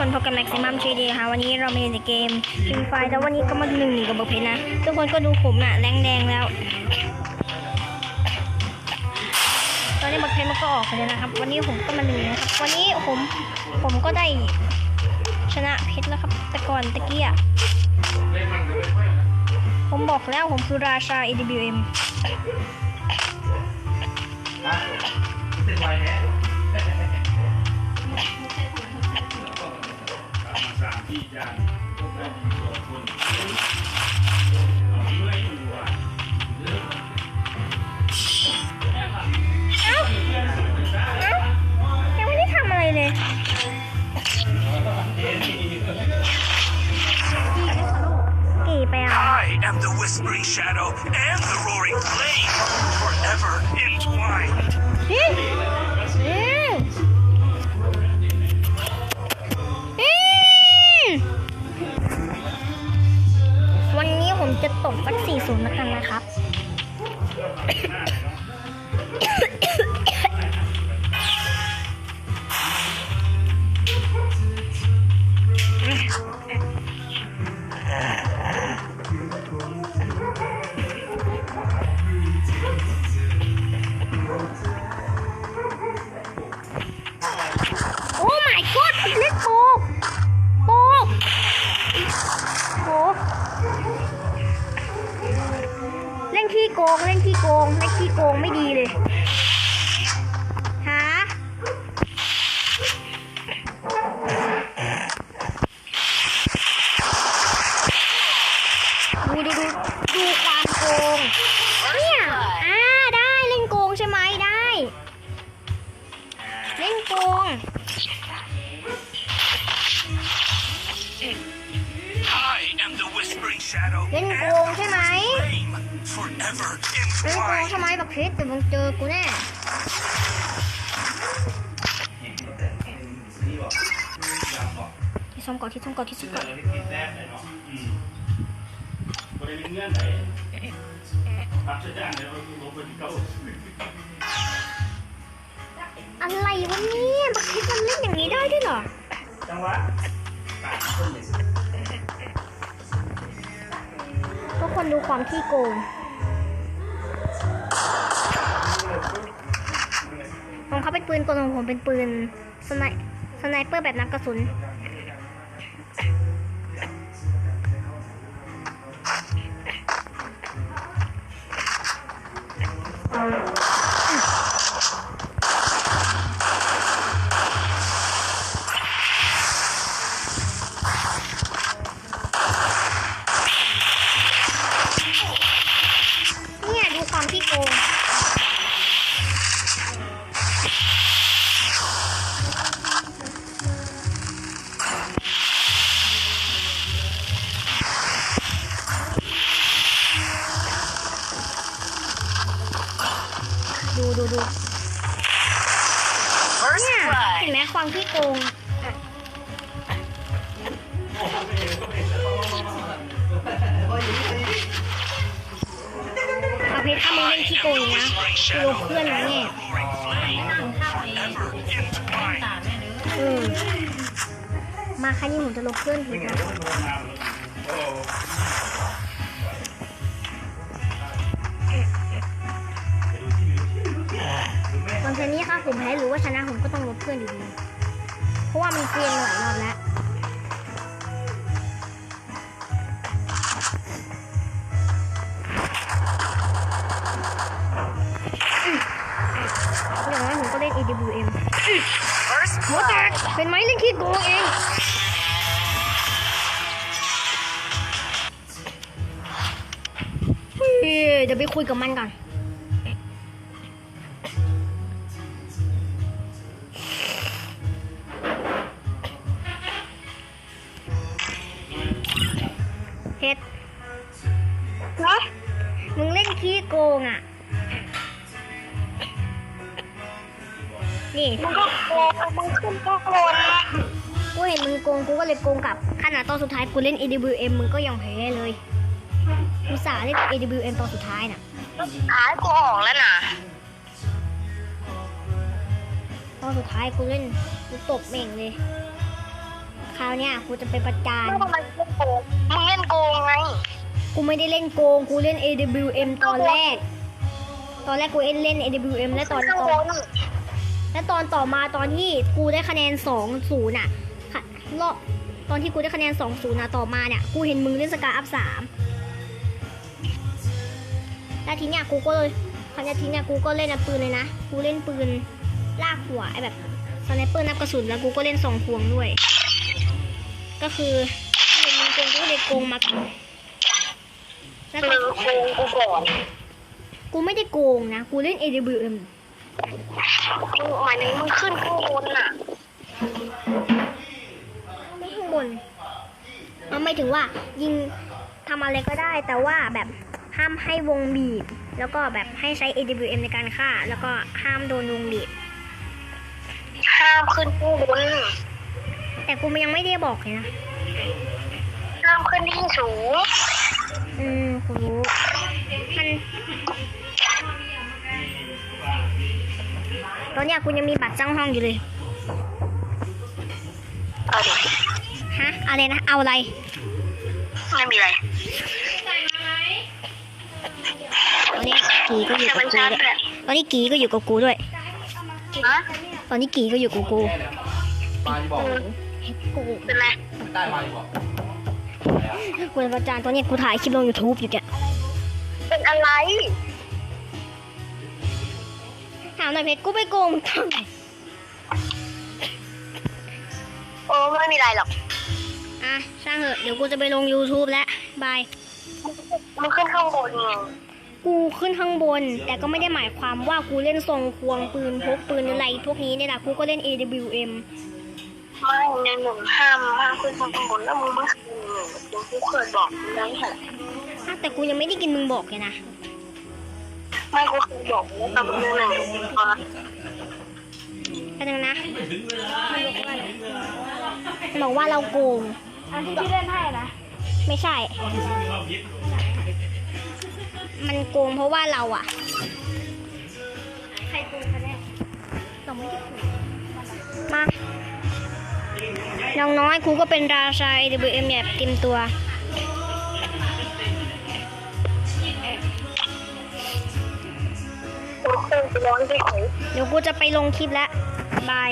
คนพบกับแม็กซิมัมชีดีค่ะวันนี้เรามาในเกมฟิมไฟแล้ววันนี้ก็มาหนึ่งกับเบอร์เพชรนะ ทุกคนก็ดูผมน่ะแรงแดงแล้ว ตอนนี้เบอร์เพชรมันก็ออกไปแล้วนะครับ วันนี้ผมก็มาหนึ่งนะครับ วันนี้ผมผมก็ได้ชนะเพชรแล้วครับแต่ก่อนตะกี้อะผมบอกแล้วผมคือราชา AWM เ อ้า เอ้า ยังไม่ได้ทำอะไรเลย กี่ไปอ่ะ I am the Whispering Shadow and the Roaring Flame, forever entwined. อืมอื กงไม่ดีเลยฮะดูดูดูดูความโกงเนี่ยอ่าได้เล่นโกงใช่ไหมได้ เล่นโกง I เล่นโกงใช่ไหมเล่นโกงใช่ไหมบักเพชรเดี๋ยวมึงเจอกูแน่ที่ซ่อมก่อนที่ซ่อมก่อนที่ซ่อมก่อนอะไรวะเนี่ยบักเพชรมันเล่นอย่างนี้ได้ด้วยเหรอทุก คนดูความขี้โกงของเขาเป็นปืนกลของผมเป็นปืนสไนสไนเปอร์แบบนักกระสุน ประเภทถ้ามึงเล่นขี้โกงนะกูลบเพื่อนนะเนี่ย Roaring Flame, forever entwined. เออมาครั้งนี้ผมจะลบเพื่อนถูกไหมตอนนี้ค่ะผมแพ้หรือว่าชนะผมก็ต้องลบเพื่อนอยู่ดี เพราะว่ามันเกรียนหลายรอบแล้ว หัวแตกเป็นไหมเล่นขี้โกงเองเฮ้ยเดี๋ยวไปคุยกับมันก่อน เฮ็ดเหรอมึงเล่นขี้โกงอะ นี่มึงก็โกงมึงขึ้นก็โกงนะกูเห็นมึงโกงกูก็เลยโกงกลับขนาดตอนสุดท้ายกูเล่น AWM มึงก็ยังแพ้เลยกูสาห์เล่น AWM ตอนสุดท้ายน่ะหายกูออกแล้วนะตอนสุดท้ายกูเล่นกูตบเม่งเลยขคราวเนี้ยกูจะไปประจานแล้วทำไมมึงเล่นโกงมึงเล่นโกงไงกูไม่ได้เล่นโกงกูเล่น AWM ตอนแรก ตอนแรกกูเล่นเล่น AWM และตอนข้างตบอนน และตอนต่อมาตอนที่กูได้คะแนน2 0อะค่ะรอบตอนที่กูได้คะแนน2 0อะต่อมาเนี่ยกูเห็นมึงเล่นสกาอัพสามแล้วทีเนี้ยกูก็เลยคราวเนี้ยทีเนี้ยกูก็เล่นปืนเลยนะ กูเล่นปืนลากหัวไอ้แบบสไนเปอร์นับกระสุนแล้วกูก็เล่นสองพวงด้วย ก็คือเห็นมึงโกงกูก็เลยโกงมาก่อนแล้วมึก็งโกงกูก่อน กูไม่ได้โกงนะ กูเล่น AWM มึงหมายถึงมึงขึ้นข้างบนน่ะไม่ข้างบนมันไม่ถึงว่ายิงทำอะไรก็ได้ แต่ว่าแบบห้ามให้วงบีบ แล้วก็แบบให้ใช้ AWM ในการฆ่า แล้วก็ห้ามโดนวงบีบ ห้ามขึ้นข้างบน แต่กูยังไม่ได้บอกเลยนะ ห้ามขึ้นที่สูง อืมกูรู้ มัน ตอนเนี้ยกูยังมีบัตรจ้างห้องอยู่เลยเอาดิฮะอะไรนะ เอาอะไร ไม่มีอะไรตอนนี้กีก็อยู่จะกัเป็บนกูชาด้วยร์จแหละตอนนี้กีก็อยู่กับกูด้วยฮะตอนนี้กีก็อยู่กับกูปลาที่บอกเฮ็ดกูเป็นไรได้ปลาที่บอกกูเป็นประจานตอนนี้กูถ่ายคลิปลง YouTube อยู่แกเป็นอะไร ถามหน่อยเพชรกูไปโกงมึงทำไมโอ้ไม่มีอะไรหรอกอะช่างเหอะเดี๋ยวกูจะไปลง YouTube แล้วบายมึงขึ้นข้างบนไงกูขึ้นข้างบน แต่ก็ไม่ได้หมายความว่ากูเล่นทรงควงปืนพกปืนอะไรพวกนี้เนี่ยแหละกูก็เล่น AWM ไม่ในหนึ่งห้ามห้ามขึ้นข้างบนแล้วมึงไม่ขึ้นมึงกูเคยบอกมึงได้เหรออะแต่กูยังไม่ได้กินมึงบอกเลยนะ ไม่กูเคยบอกแล้วแต่มึงหนึ่งอนแป๊บนึงนะบอกว่าเราโกงอันที่พี่เล่นให้นะ ไม่ใช่ มันโกงเพราะว่าเราอะใครโกงกันแน่เราไม่ได้โกงมา น้องน้อยครูก็เป็นราชา AWM แบบเต็มตัว ร้อนไหนเดี๋ยวกูจะไปลงคลิปแล้วบาย